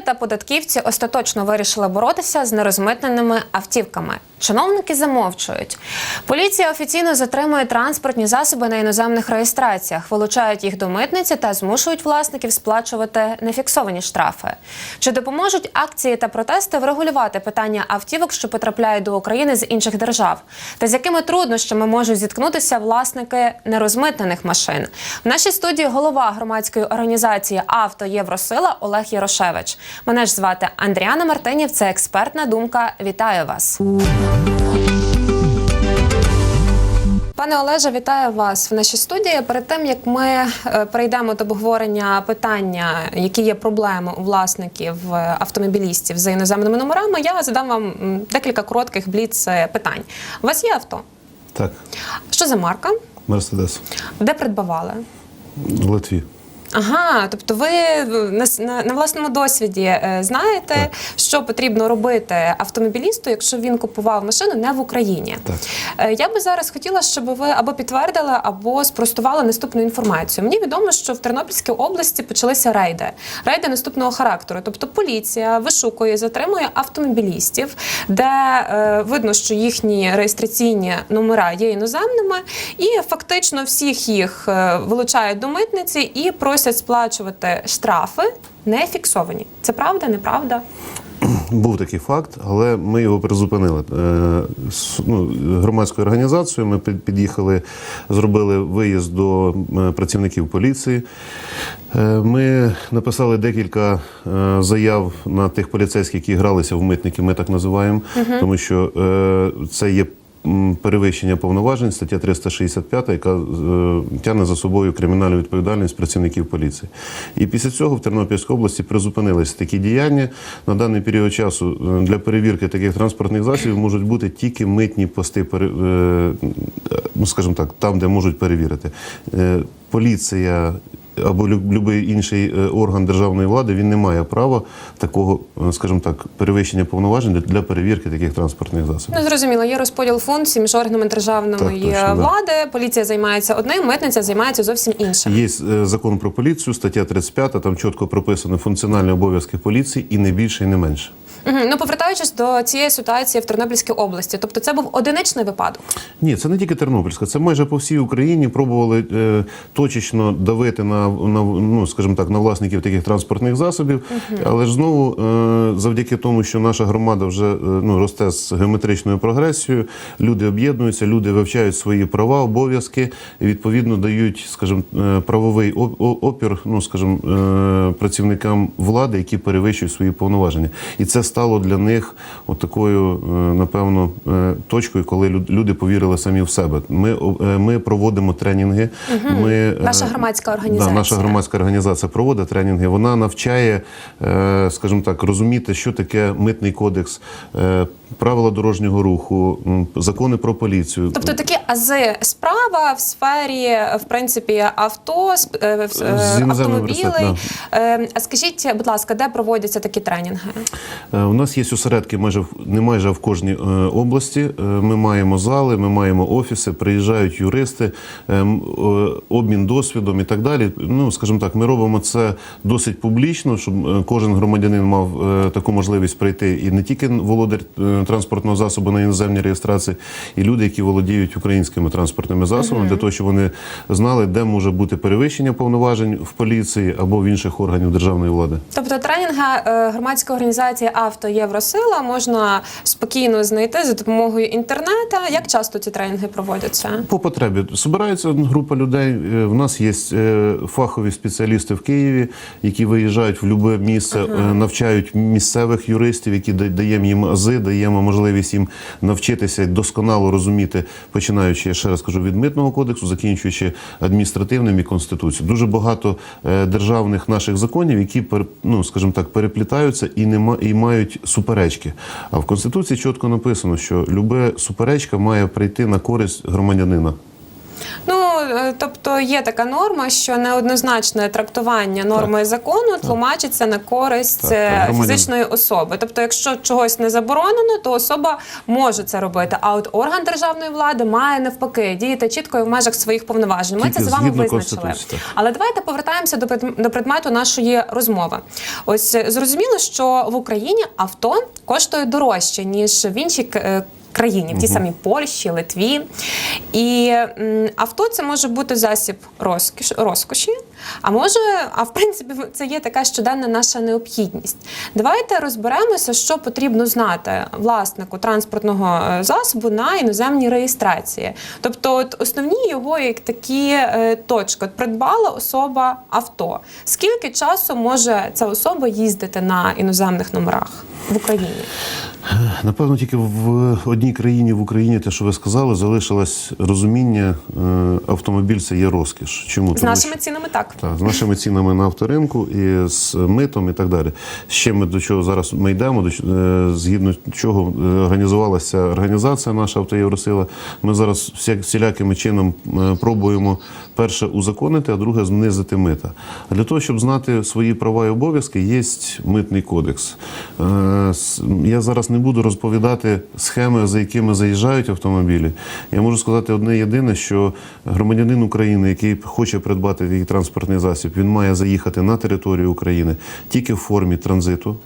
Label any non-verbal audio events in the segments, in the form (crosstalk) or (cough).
та податківці остаточно вирішили боротися з нерозмитненими автівками. Чиновники замовчують. Поліція офіційно затримує транспортні засоби на іноземних реєстраціях, вилучають їх до митниці та змушують власників сплачувати нефіксовані штрафи. Чи допоможуть акції та протести врегулювати питання автівок, що потрапляють до України з інших держав? Та з якими труднощами можуть зіткнутися власники нерозмитнених машин? В нашій студії голова громадської організації Авто Євросила Олег Ярошевич. Мене ж звати Андріана Мартинів. Це експертна думка. Вітаю вас. Пане Олеже, вітаю вас в нашій студії. Перед тим як ми е, перейдемо до обговорення питання, які є проблеми у власників е, автомобілістів з іноземними номерами, я задам вам декілька коротких бліц е, питань. У вас є авто? Так, Що за марка? Мерседес. Де придбавали? В Литві. Ага, тобто ви на, на, на власному досвіді е, знаєте, Так. що потрібно робити автомобілісту, якщо він купував машину не в Україні. Так. Е, Я би зараз хотіла, щоб ви або підтвердили, або спростували наступну інформацію. Мені відомо, що в Тернопільській області почалися рейди. Рейди наступного характеру. Тобто поліція вишукує, затримує автомобілістів, де е, видно, що їхні реєстраційні номера є іноземними, і фактично всіх їх е, вилучають до митниці і просять сплачувати штрафи. Не фіксовані. Це правда, неправда? (clears throat) Був такий факт, але ми його призупинили. Е, ну, громадською організацією ми під'їхали, зробили виїзд до е, працівників поліції. Е, Ми написали декілька заяв на тих поліцейських, які гралися в митники, ми так називаємо, тому що це є. Перевищення повноважень, стаття 365, яка е, тягне за собою кримінальну відповідальність працівників поліції. І після цього в Тернопільській області призупинилися такі діяння. На даний період часу е, для перевірки таких транспортних засобів можуть бути тільки митні пости, е, ну скажімо так, там, де можуть перевірити. Е, Поліція або будь-який інший е, орган державної влади він не має права такого, е, скажімо так, перевищення повноважень для- перевірки таких транспортних засобів. Ну зрозуміло, є розподіл функцій між органами державної Так, точно, да. влади. Поліція займається одним, митниця займається зовсім іншим. Є е, закон про поліцію, стаття 35, там чітко прописано функціональні обов'язки поліції і не більше, і не менше. Мгм. Ну повертаючись до цієї ситуації в Тернопільській області, тобто це був одиничний випадок. Ні, це не тільки Тернопільська, це майже по всій Україні пробували е, точечно давити на, на ну, скажімо так, на власників таких транспортних засобів. Але ж знову, е, завдяки тому, що наша громада вже е, ну, росте з геометричною прогресією, люди об'єднуються, люди вивчають свої права, обов'язки відповідно дають, скажімо, е, правовий опір, ну скажімо, е, працівникам влади, які перевищують свої повноваження. І це стало для них от такою, е, напевно, е, точкою, коли люди повірили самі в себе. Ми, е, ми проводимо тренінги. Ми, е, Ваша громадська організація. Да, наша громадська організація проводить тренінги. Вона навчає, скажімо так, розуміти, що таке митний кодекс, правила дорожнього руху, закони про поліцію. Тобто такі ази справа в сфері, в принципі, авто, автомобілей. А скажіть, будь ласка, де проводяться такі тренінги? Е, У нас є осередки майже не майже в кожній е, області. Е, Ми маємо зали, ми маємо офіси, приїжджають юристи, обмін досвідом і так далі. Ну, скажімо так, ми робимо це досить публічно, щоб кожен громадянин мав таку можливість прийти і не тільки володар транспортного засобу на іноземній реєстрації, і люди, які володіють українськими транспортними засобами, для того, щоб вони знали, де може бути перевищення повноважень в поліції або в інших органів державної влади. Тобто тренінги е, громадської організації Авто Євросила можна спокійно знайти за допомогою інтернету. Як часто ці тренінги проводяться? По потребі збирається група людей. Е, В нас є е, фахові спеціалісти в Києві, які виїжджають в будь-яке місце, е, навчають місцевих юристів, які даємо їм ази, даємо можливість їм навчитися досконало розуміти, починаючи, я ще раз кажу, від митного кодексу, закінчуючи адміністративним і конституцією. Дуже багато державних наших законів, які ну, скажімо так, переплітаються і не ма- і мають суперечки. А в конституції чітко написано, що любе суперечка має прийти на користь громадянина. Ну е, тобто є така норма, що неоднозначне трактування норми закону тлумачиться на користь Так, е, так, фізичної особи. Тобто, якщо чогось не заборонено, то особа може це робити. А от орган державної влади має навпаки діяти чітко і в межах своїх повноважень. Ми Тільки це з вами визначили. Але давайте повертаємося до пред- до предмету нашої розмови. Ось е, зрозуміло, що в Україні авто коштує дорожче ніж в іншій країні, в тій самій Польщі, Литві. І авто це може бути засіб розкіш, розкоші, а може, а в принципі, це є така щоденна наша необхідність. Давайте розберемося, що потрібно знати власнику транспортного е, засобу на іноземній реєстрації. Тобто, от основні його як такі е, точки. От придбала особа авто. Скільки часу може ця особа їздити на іноземних номерах в Україні? Напевно, тільки в одній країні в Україні, те, що ви сказали, залишилось розуміння, е, автомобіль це є розкіш. Чому? З Тому нашими що- цінами так. Так, з нашими цінами на авторинку і з митом і так далі. Ще ми до чого зараз ми йдемо, до е, згідно чого е, організувалася організація наша «Автоєвросила». Ми зараз всі, всілякими чином пробуємо перше узаконити, а друге знизити мита. А для того, щоб знати свої права і обов'язки, є митний кодекс. Е, Я зараз не буду розповідати схеми, за якими заїжджають автомобілі. Я можу сказати одне єдине, що громадянин України, який хоче придбати такий транспортний засіб, він має заїхати на територію України тільки в формі транзиту.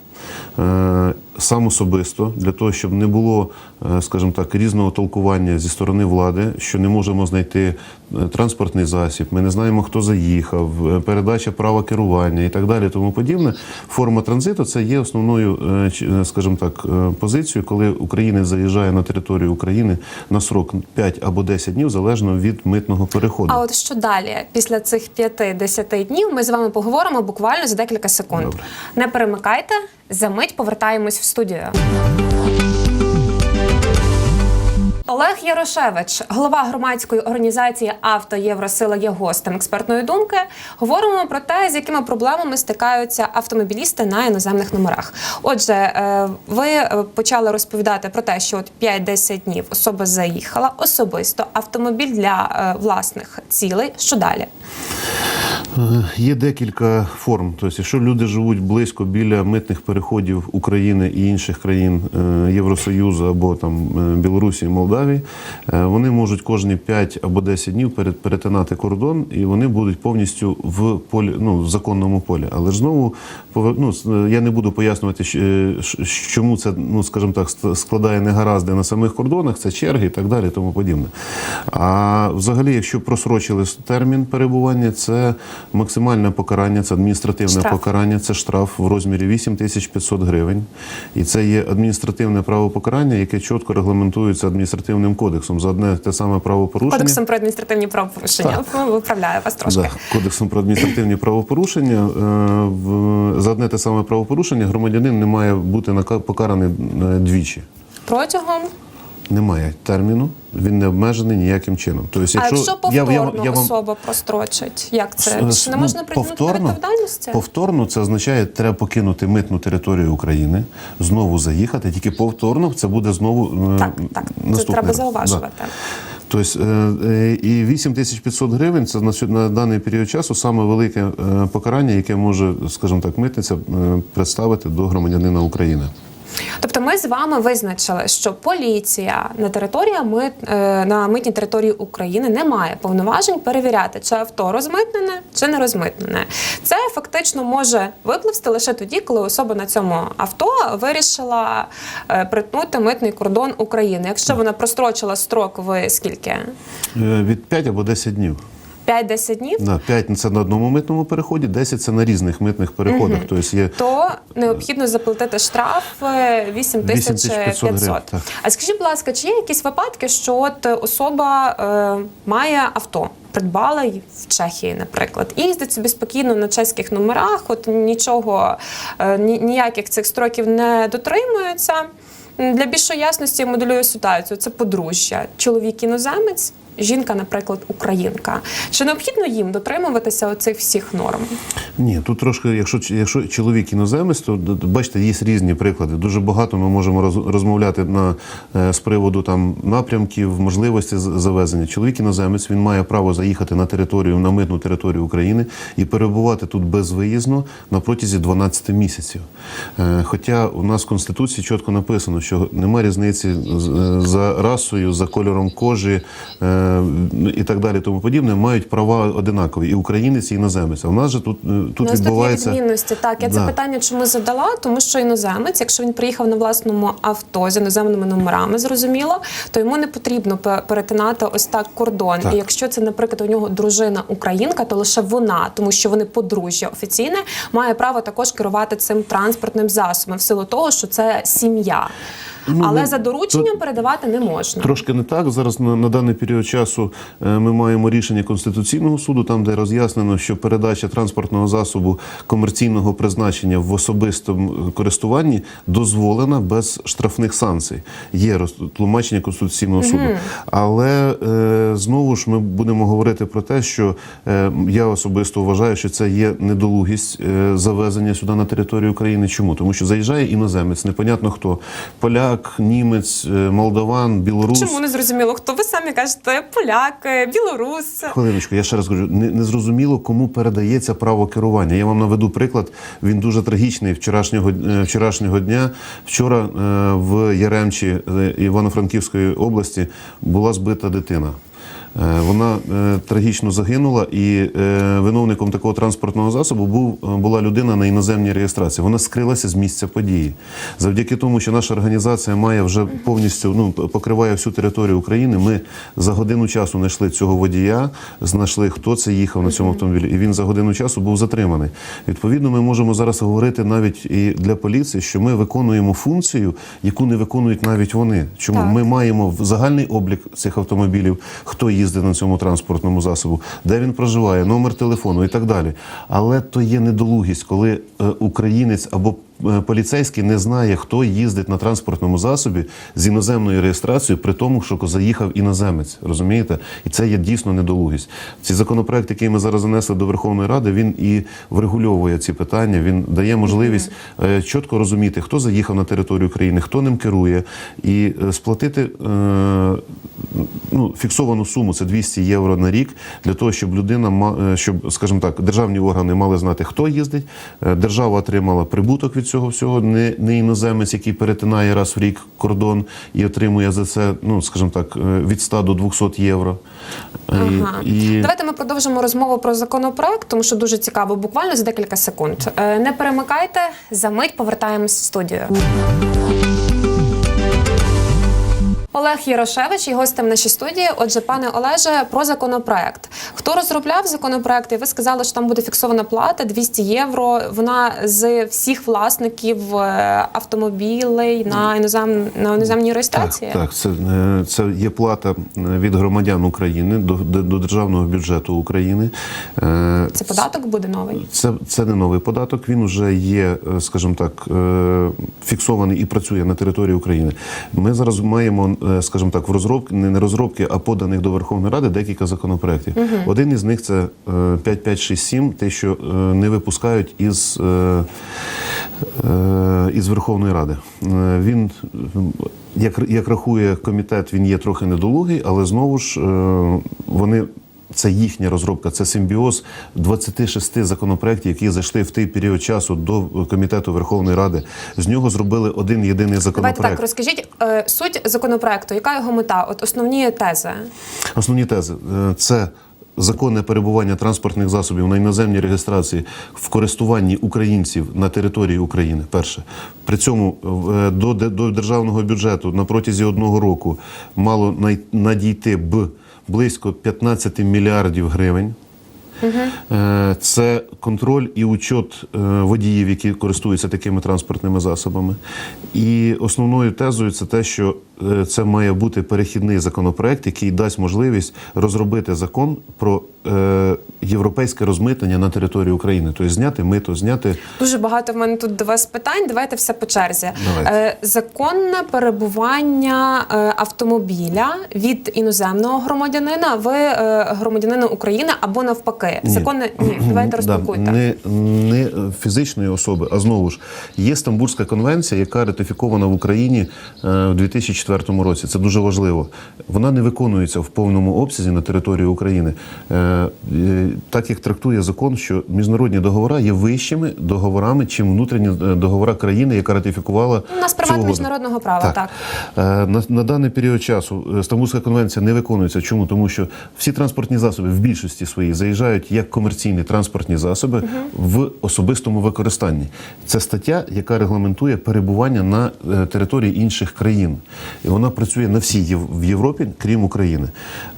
Сам особисто для того, щоб не було, е, скажімо так, різного толкування зі сторони влади, що не можемо знайти е, транспортний засіб, ми не знаємо, хто заїхав, е, передача права керування і так далі. Тому подібне. Форма транзиту це є основною, скажімо так, позицією, коли українець заїжджає на територію України на срок 5 або 10 днів, залежно від митного переходу. А от що далі? Після цих 5-10 днів ми з вами поговоримо буквально за декілька секунд. Добре. Не перемикайте, за мить повертаємось в студію. Олег Ярошевич, голова громадської організації Авто Євросила є гостем експертної думки. Говоримо про те, з якими проблемами стикаються автомобілісти на іноземних номерах. Отже, е, ви е, почали розповідати про те, що от 5-10 днів особа заїхала особисто автомобіль для е, власних цілей. Що далі? Є декілька форм. Тобто, якщо люди живуть близько біля митних переходів України і інших країн Євросоюзу або там Білорусі і Молдавії, е, вони можуть кожні 5 або 10 днів перетинати кордон, і вони будуть повністю в полі, ну в законному полі. Але ж знову ну, я не буду пояснювати, е, чому це ну скажімо так складає негаразди на самих кордонах, це черги і так далі, тому подібне. А взагалі, якщо просрочили термін перебування, це максимальне покарання, це адміністративне Штраф. покарання, це штраф в розмірі 8500 гривень. І це є адміністративне правопокарання, яке чітко регламентується адміністративним кодексом за одне те саме правопорушення. Кодексом про адміністративні правопорушення. так. Виправляю вас трошки. Да, кодексом про адміністративні правопорушення е, за одне те саме правопорушення громадянин не має бути покараний е, двічі. Протягом Немає терміну, він не обмежений ніяким чином. Тобто, а якщо повторно я- я вам- особа прострочить, як це Чи не ну, можна притягнути відповідальності? Повторно це означає, треба покинути митну територію України, знову заїхати. Тільки повторно це буде знову е, Так, так, це треба раз. зауважувати. Да. Тобто е, е, і 8500 гривень це на даний період часу саме велике покарання, яке може, скажімо так, митниця представити до громадянина України. Тобто, ми з вами визначили, що поліція на території мит, е, на митній території України не має повноважень перевіряти, чи авто розмитнене чи не розмитнене. Це фактично може випливсти лише тоді, коли особа на цьому авто вирішила е, притнути митний кордон України. Якщо вона прострочила строк в скільки? Е, Від 5 або 10 днів. 5-10 днів. На 5 це на одному митному переході, 10 це на різних митних переходах. Тобто є то необхідно заплатити штраф е, 8500 8500. А скажіть, будь ласка, чи є якісь випадки, що от особа е, має авто? Придбала в Чехії, наприклад, і їздить собі спокійно на чеських номерах, от нічого, е, ні- ніяких цих строків не дотримується. Для більшої ясності я моделюю ситуацію. Це подружжя. Чоловік іноземець, жінка, наприклад, українка. Чи необхідно їм дотримуватися оцих всіх норм? Ні, тут трошки, якщо, якщо чоловік іноземець, то бачите, є різні приклади. Дуже багато ми можемо роз- розмовляти на, е, з приводу там, напрямків, можливості завезення. Чоловік іноземець він має право заїхати на територію, на митну територію України і перебувати тут безвиїзно на протязі 12 місяців. Е, Хоча у нас в Конституції чітко написано, що немає різниці е, за расою, за кольором кожи е, і так далі, тому подібне, мають права одинакові і українець, і іноземець. А в нас же тут, е, тут нас відбувається. тут є відмінності. Так, я це питання чому задала, тому що іноземець, якщо він приїхав на власному авто з іноземними номерами, зрозуміло, то йому не потрібно пе- перетинати ось так кордон. Так. І якщо це, наприклад, у нього дружина українка, то лише вона, тому що вони подружжя офіційне, має право також керувати цим транспортним засобом в силу того, що це сім'я. Ну, Але ми- за дорученням передавати не можна. Трошки не так. Зараз на, на даний період часу е, ми маємо рішення Конституційного суду, там де роз'яснено, що передача транспортного засобу комерційного призначення в особистому користуванні дозволена без штрафних санкцій. Є роз- тлумачення Конституційного суду. Але е, знову ж ми будемо говорити про те, що е, я особисто вважаю, що це є недолугість е, завезення сюди на територію України. Чому? Тому що заїжджає іноземець, непонятно хто поляк, німець, е, молдаван, білорус. Чому не зрозуміло? Хто ви самі кажете? Поляк, е, білорус. Хвилиночку, я ще раз кажу, не, не зрозуміло, кому передається право керування. Я вам наведу приклад. Він дуже трагічний вчорашнього, е, вчорашнього дня. Вчора в Яремчі Івано-Франківської області була збита дитина. Е, Вона е, трагічно загинула, і е, виновником такого транспортного засобу був була людина на іноземній реєстрації. Вона скрилася з місця події. Завдяки тому, що наша організація має вже повністю ну покриває всю територію України. Ми за годину часу знайшли цього водія, знайшли хто це їхав на цьому автомобілі, і він за годину часу був затриманий. Відповідно, ми можемо зараз говорити навіть і для поліції, що ми виконуємо функцію, яку не виконують навіть вони. Чому Так. ми маємо в загальний облік цих автомобілів, хто їздить на цьому транспортному засобу, де він проживає, номер телефону і так далі. Але то є недолугість, коли е, українець або поліцейський не знає, хто їздить на транспортному засобі з іноземною реєстрацією, при тому, що заїхав іноземець. Розумієте? І це є дійсно недолугість. Цей законопроект, який ми зараз занесли до Верховної Ради, він і врегульовує ці питання. Він дає можливість е, чітко розуміти, хто заїхав на територію країни, хто ним керує, і е, сплатити е, ну, фіксовану суму це 200 євро на рік для того, щоб людина е, щоб, скажімо так, державні органи мали знати, хто їздить. Е, Держава отримала прибуток від цього всього. Не, не іноземець, який перетинає раз в рік кордон і отримує за це, ну скажімо так, е, від 100 до 200 євро. Е, Ага. І, Давайте ми продовжимо розмову про законопроект, тому що дуже цікаво, буквально за декілька секунд. Е, Не перемикайте, за мить повертаємось в студію. Олег Ярошевич є гостем нашій студії. Отже, пане Олеже, про законопроект. Хто розробляв законопроект? І ви сказали, що там буде фіксована плата 200 євро. Вона з всіх власників е, автомобілей на інозем на іноземній реєстрації. Так, так це, е, це є плата від громадян України до, до, до державного бюджету України. Е, Це податок буде новий. Це, це не новий податок. Він вже є, скажімо так, фіксований і працює на території України. Ми зараз маємо, скажімо так, в розробки не не розробки, а поданих до Верховної Ради декілька законопроєктів. Один із них це е, 5567, те, що е, не випускають із, е, е, із Верховної Ради. Е, Він е, як, як рахує комітет, він є трохи недолугий, але знову ж е, вони. Це їхня розробка, це симбіоз 26 законопроєктів, які зайшли в той період часу до комітету Верховної Ради. З нього зробили один єдиний Давайте законопроект. так розкажіть е, суть законопроекту. Яка його мета? От основні тези. Основні тези Е, це законне перебування транспортних засобів на іноземній реєстрації в користуванні українців на території України. Перше при цьому е, до, до державного бюджету на протязі одного року мало надійти б близько 15 мільярдів гривень. Угу. Це контроль і учет е, водіїв, які користуються такими транспортними засобами. І основною тезою це те, що це має бути перехідний законопроект, який дасть можливість розробити закон про е, європейське розмитнення на території України. Тобто зняти мито, зняти Дуже багато в мене тут до вас питань. Давайте все по черзі. Давайте. Е, законне перебування е, автомобіля від іноземного громадянина в е, громадянина України або навпаки. Законне ні, давайте розпакуйте. Да, не, не фізичної особи, а знову ж є Стамбульська конвенція, яка ратифікована в Україні е, в 2004 році. Це дуже важливо. Вона не виконується в повному обсязі на території України. Е, е, Так як трактує закон, що міжнародні договори є вищими договорами, чим внутрішні е, договори країни, яка ратифікувала У нас угоду. міжнародного права, так. Е, На, на даний період часу Стамбульська конвенція не виконується. Чому? Тому що всі транспортні засоби в більшості своїй заїжджають як комерційні транспортні засоби в особистому використанні. Це стаття, яка регламентує перебування на території інших країн. Вона працює на всій в Європі, крім України.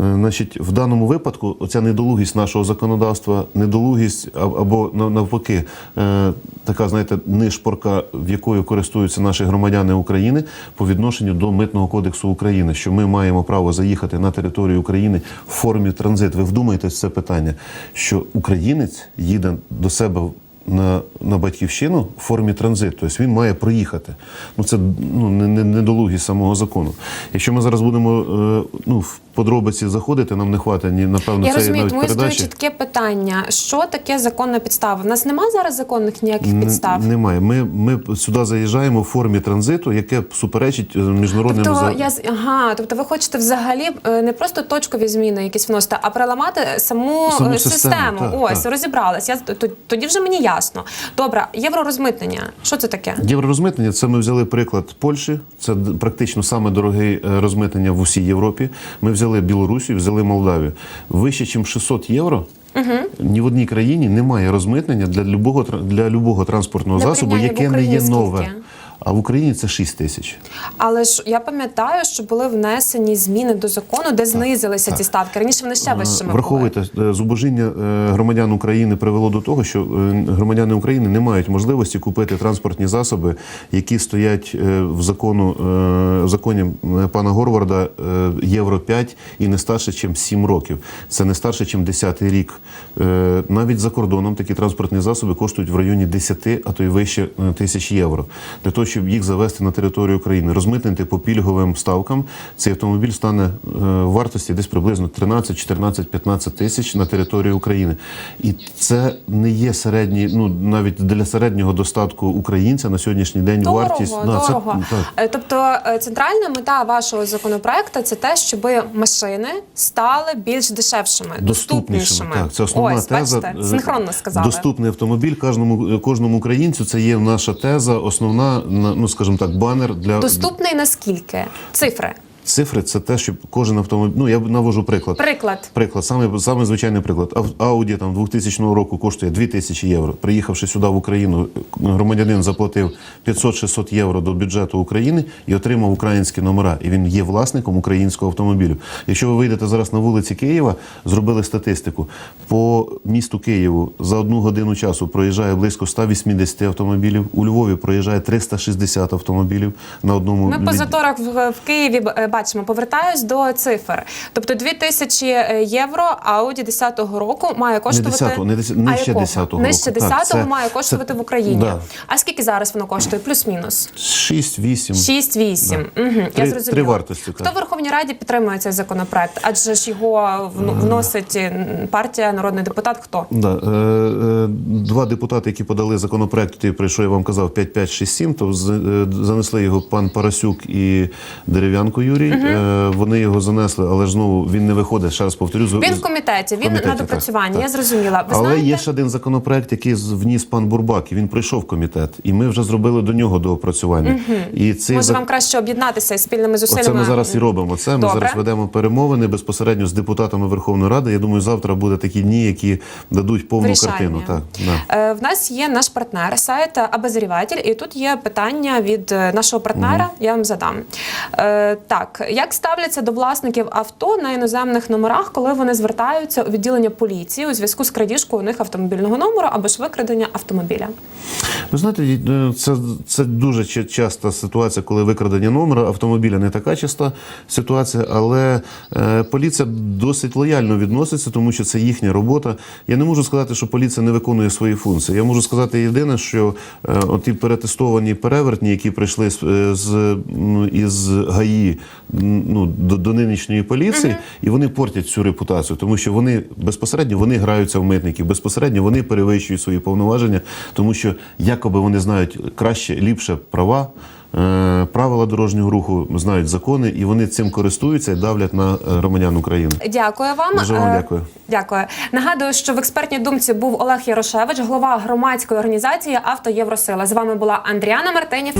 Е, Значить, в даному випадку оця недолугість нашого законодавства, недолугість або навпаки, е, така, знаєте, нишпорка, в якою користуються наші громадяни України по відношенню до митного кодексу України, що ми маємо право заїхати на територію України в формі транзит. Ви вдумаєтесь це питання, що українець їде до себе на, на батьківщину в формі транзит. Тобто він має проїхати. Ну це ну не, не, недолугість самого закону. Якщо ми зараз будемо е, ну в подробиці заходити, нам не хватить ні напевно Я розумію, навіть тому і чітке питання: що таке законна підстава? В нас немає зараз законних ніяких Н- підстав. Немає. Ми, ми сюди заїжджаємо в формі транзиту, яке суперечить е, міжнародним Тобто за- я ага, тобто ви хочете взагалі е, не просто точкові зміни якісь вносити, а переламати саму, Саму е, систему, систему. так, Ось так. розібралась. Я тоді вже мені ясно. Добре, євророзмитнення. Що це таке? Євророзмитнення це ми взяли приклад Польщі. Це практично саме дороге е, розмитнення в усій Європі. Ми взяли Білорусію, взяли Молдавію. Вище, ніж 600 євро. Ні в одній країні немає розмитнення для любого для любого транспортного Для засобу, яке не є нове. А в Україні це 6 тисяч. Але ж я пам'ятаю, що були внесені зміни до закону, де знизилися ці ставки. Раніше вони ще вищими були. Враховуйте, е, зубожіння е, громадян України привело до того, що е, громадяни України не мають можливості купити транспортні засоби, які стоять е, в закону е, в законі е, пана Горварда е, євро 5 і не старше, ніж 7 років. Це не старше, ніж 10 рік. Е, Навіть за кордоном такі транспортні засоби коштують в районі 10, а то й вище е, тисяч євро. Для того, щоб їх завести на територію України, розмитнити по пільговим ставкам, цей автомобіль стане е, вартості десь приблизно 13, 14, 15 тисяч на території України. І це не є середній, ну навіть для середнього достатку українця на сьогоднішній день Дорого, вартість дорого. це так. Е, Тобто е, центральна мета вашого законопроекту це те, щоб машини стали більш дешевшими, Доступнішими. Так, це основна Ось, теза. бачите, синхронно сказали. Доступний автомобіль кожному кожному українцю. Це є наша теза, основна, на- ну скажімо так, банер для Доступний наскільки? Цифри. Цифри. Це те, щоб кожен автомобіль. Ну я навожу приклад. Приклад. Приклад, саме, саме звичайний приклад. Ауді там 2000 року коштує 2000 євро. Приїхавши сюди в Україну, громадянин заплатив 500-600 євро до бюджету України і отримав українські номера. І він є власником українського автомобілю. Якщо ви вийдете зараз на вулиці Києва, зробили статистику. По місту Києву за одну годину часу проїжджає близько 180 автомобілів. У Львові проїжджає 360 автомобілів на одному Ми по заторах в, в Києві е, бачимо. Повертаюсь до цифр. Тобто 2000 євро Ауді 10-го року має коштувати... 10-го, не 10 А нижче 10-го Нижче 10-го це- має коштувати це- в Україні. да. А скільки зараз воно коштує? Плюс-мінус. 6-8. 6-8. Угу, я Три- зрозуміла. три вартості, Хто в Верховній Раді підтримує цей законопроект? Адже ж його вносить партія, народний депутат. Хто? Да. Е, е, два депутати, які подали законопроект, про що я вам казав, 5567, то е, занесли його пан Парасюк і Дерев'янко Юрій. Е, вони його занесли, але ж знову він не виходить. Ще раз повторю. Він в комітеті, він комітеті, на допрацюванні. так. Я зрозуміла. Ви Але знаєте, є ще один законопроект, який вніс пан Бурбак, і він прийшов в комітет. І ми вже зробили до нього доопрацювання. І цей може зак- вам краще об'єднатися спільними зусиллями. Оце ми зараз і робимо. Це ми Добре. зараз ведемо перемовини безпосередньо з депутатами Верховної Ради. Я думаю, завтра буде такі дні, які дадуть повну Вирішальні. картину. Так, да. Е, В нас є наш партнер, сайт Обозріватель, і тут є питання від е, нашого партнера. Я вам задам. Е, Так, Так, як ставляться до власників авто на іноземних номерах, коли вони звертаються у відділення поліції у зв'язку з крадіжкою у них автомобільного номеру або ж викрадення автомобіля? Ви знаєте, е, це, це дуже ча- часта ситуація, коли викрадення номера автомобіля не така часта ситуація, але е, поліція досить лояльно відноситься, тому що це їхня робота. Я не можу сказати, що поліція не виконує свої функції. Я можу сказати єдине, що е, оті перетестовані перевертні, які прийшли з, е, з ну, із ГАІ ну, до, до нинішньої поліції, і вони портять цю репутацію, тому що вони безпосередньо вони граються в митників, безпосередньо вони перевищують свої повноваження, тому що якоби вони знають краще, ліпше права. е, Правила дорожнього руху знають закони, і вони цим користуються і давлять на е, громадян України. Дякую вам. Дуже вам Е, дякую. Дякую. Нагадую, що в експертній думці був Олег Ярошевич, голова громадської організації Авто Євросила. З вами була Андріана Мартинів.